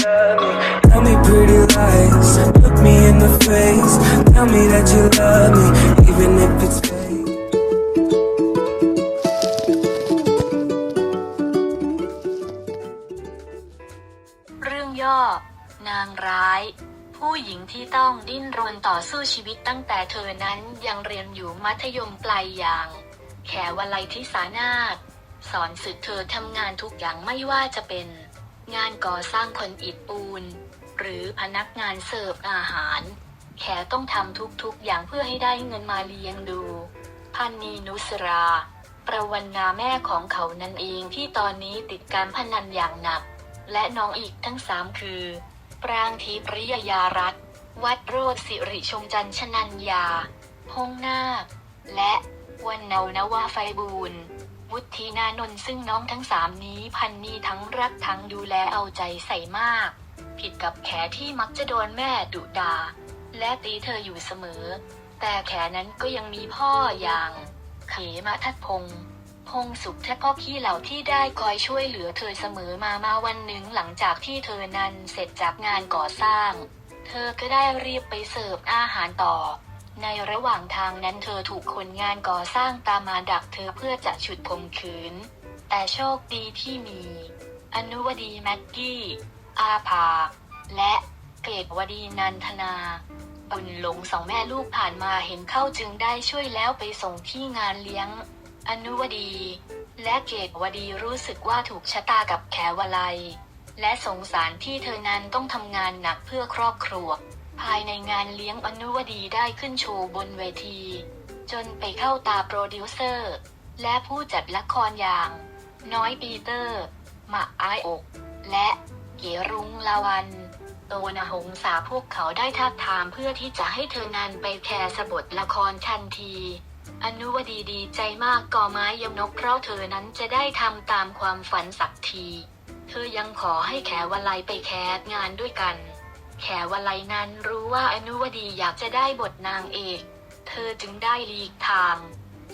Tell me pretty lies. Look me in the face. Tell me that you love me, even if it's fake. เรื่องย่อ นางร้าย ผู้หญิงที่ต้องดิ้นรนต่อสู้ชีวิตตั้งแต่เธอนั้นยังเรียนอยู่มัธยมปลายอย่าง แขวลัยทิสานาถสอนสึกเธอทำงานทุกอย่างไม่ว่าจะเป็น งานก่อสร้างคนอิฐปูน หรือพนักงานเสิร์ฟอาหาร แขต้องทำทุกๆ อย่างเพื่อให้ได้เงินมาเลี้ยงดูพันนีนุสรา ประวันนาแม่ของเขานั่นเองที่ตอนนี้ติดการพนันอย่างหนัก และน้องอีกทั้งสามคือ ปรางทิพริยยารัตน์วัดโรดสิริชมจันชนัญญาพงนาคและวันเนานวาไฟบูรณ์ วุฒินานนท์ซึ่งน้องทั้งสามนี้พันนีทั้งรักทั้งดูแลเอาใจใส่มาก ผิดกับแขที่มักจะโดนแม่ดุดา และตีเธออยู่เสมอ แต่แขนั้นก็ยังมีพ่ออย่างเขมทัดพงษ์พงสุขแท้พ่อขี้เหล่าที่ได้คอยช่วยเหลือเธอเสมอมามาวันหนึ่งหลังจากที่เธอนั้นเสร็จจากงานก่อสร้าง เธอก็ได้รีบไปเสิร์ฟอาหารต่อ ในระหว่างทางนั้นเธอถูกคนงานก่อสร้างตามมาดักเธอเพื่อจะฉุดข่มขืน แต่โชคดีที่มี อนุวดีแม็กกี้ อาภา และเกรดวดีนันทนาบุญหลงสองแม่ลูกผ่านมาเห็นเข้าจึงได้ช่วยแล้วไปส่งที่งานเลี้ยง อนุวดี และเกตวดีรู้สึกว่าถูกชะตากับแขวลัย และสงสารที่เธอนั้นต้องทำงานหนักเพื่อครอบครัว ภายในงานเลี้ยงอนุวดีได้ขึ้นโชว์บนเวที จนไปเข้าตาโปรดิวเซอร์ และผู้จัดละครอย่าง น้อยปีเตอร์หมาอายอก และเก๋รุ้งลาวันโตนหงสาพวกเขาได้ทักถามเพื่อที่จะให้เธอนั้นไปแคร์สบทละครทันที อนุวดีดีใจมากก่อไม้ยมนกเพราะเธอนั้นจะได้ทำตามความฝันสักที เธอยังขอให้แขวลัยไปแคสงานด้วยกัน แขวลัยนั้นรู้ว่าอนุวดีอยากจะได้บทนางเอก เธอจึงได้หลีกทาง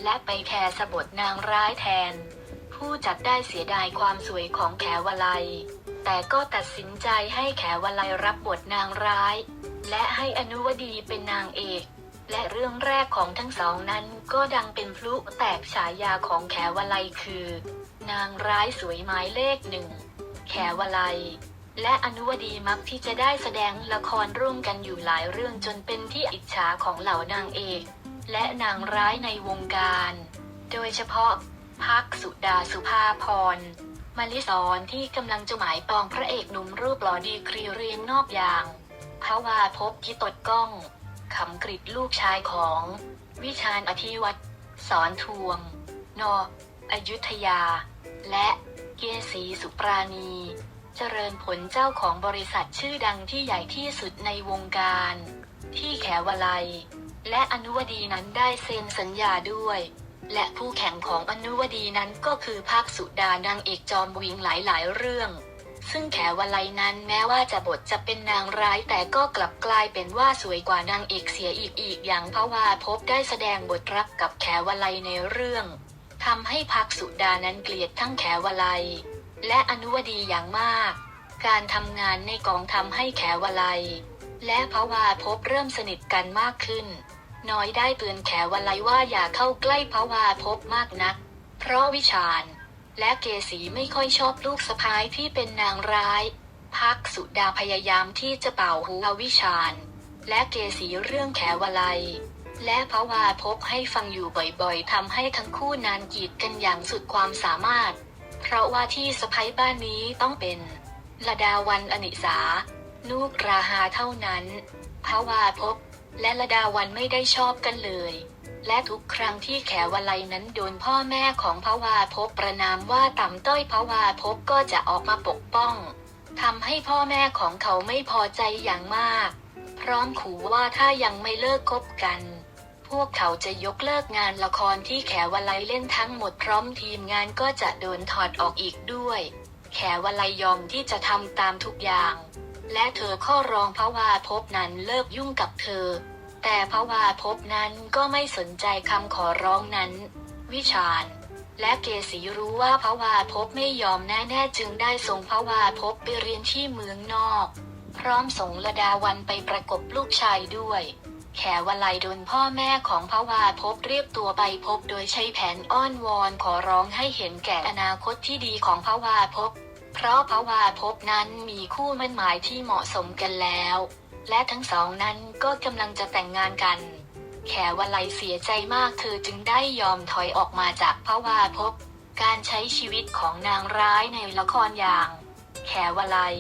และไปแคร์สบทนางร้ายแทน ผู้จัดได้เสียดายความสวยของแขวลัย แต่ก็ตัดสินใจให้แขวลัยรับบทนางร้าย และให้อนุวดีเป็นนางเอก และเรื่องแรกของทั้งสองนั้นก็ดังเป็นพลุแตกฉายาของแขวลัยคือ นางร้ายสวยหมายเลขหนึ่งแขวลัย และอนุวดีมักที่จะได้แสดงละครร่วมกันอยู่หลายเรื่องจนเป็นที่อิจฉาของเหล่านางเอก และนางร้ายในวงการ โดยเฉพาะพักสุดาสุภาพรมาลิสอนที่กำลังจะหมายปองพระเอกหนุ่มรูปหล่อดีกรีเรียงนอกอย่างพระวาพบกิตดกล้องขำกริดลูกชายของ วิชาญอธิวัตรสอนทวง นออยุธยา และเกษีสุปราณี เจริญผลเจ้าของบริษัทชื่อดังที่ใหญ่ที่สุดในวงการ ที่แขวลัย และอนุวดีนั้นได้เซ็นสัญญาด้วย และผู้แข่งของอนุวดีนั้นก็คือภาคสุดานางเอกจอมวิงหลายๆ เรื่อง ซึ่งแขวลัยนั้นแม้ว่าจะบทจะเป็นนางร้ายแต่ก็กลับกลายเป็นว่าสวยกว่านางเอกเสียอีกอีกอย่างเพราะว่าพบได้แสดงบทรักกับแขวลัยในเรื่องทำให้พักสุดานั้นเกลียดทั้งแขวลัย และอนุวดีอย่างมาก การทำงานในกองทำให้แขวลัย และพระวาพบเริ่มสนิทกันมากขึ้น น้อยได้เตือนแขวลัยว่าอย่าเข้าใกล้พระวาพบมากนัก เพราะวิชาญ และเกษีไม่ค่อยชอบลูกสะพ้ายที่เป็นนางร้ายพักสุดาพยายามที่จะเป่าหูอวิชาญ และเกษีเรื่องแขวลัย และพระวาพบให้ฟังอยู่บ่อยๆทำให้ทั้งคู่นานกีดกันอย่างสุดความสามารถ เพราะว่าที่สะพ้ายบ้านนี้ต้องเป็นละดาวันอนิสา ลูกราหาเท่านั้นพระวาพบ และละดาวันไม่ได้ชอบกันเลย และทุกครั้งที่แขวลัยนั้นโดนพ่อแม่ของพระวาพบประนามว่าต่ำต้อยพระวาพบก็จะออกมาปกป้องทำให้พ่อแม่ของเขาไม่พอใจอย่างมาก พร้อมขู่ว่าถ้ายังไม่เลิกคบกัน พวกเขาจะยกเลิกงานละครที่แขวลัยเล่นทั้งหมดพร้อมทีมงานก็จะโดนถอดออกอีกด้วย แขวลัยยอมที่จะทำตามทุกอย่าง และเธอข้อร้องพระวาพบนั้นเลิกยุ่งกับเธอ แต่พระวาพบนั้นก็ไม่สนใจคำขอร้องนั้น วิชาญและเกษีรู้ว่าพระวาภพไม่ยอมแน่ๆจึงได้ส่งพระวาภพไปเรียนที่เมืองนอก พร้อมส่งละดาวันไปประกบลูกชายด้วย แขวลัยโดนพ่อแม่ของพระวาภพเรียกตัวไปพบโดยใช้แผนอ้อนวอนขอร้องให้เห็นแก่อนาคตที่ดีของพระวาภพเพราะพระวาภพนั้นมีคู่มั่นหมายที่เหมาะสมกันแล้ว และทั้งสองนั้นก็กำลังจะแต่งงานกัน แขวลัยเสียใจมากเธอจึงได้ยอมถอยออกมาจากพระวาภพการใช้ชีวิตของนางร้ายในละครอย่าง แขวลัย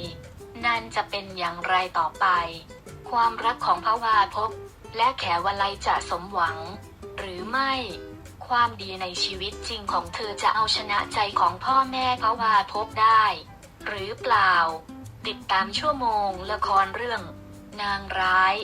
นั่นจะเป็นอย่างไรต่อไป ความรักของพระวาภพ และแขวลัยจะสมหวัง หรือไม่ ความดีในชีวิตจริงของเธอจะเอาชนะใจของพ่อแม่พระวาพบได้ หรือเปล่า ติดตามชั่วโมงละครเรื่อง นางร้าย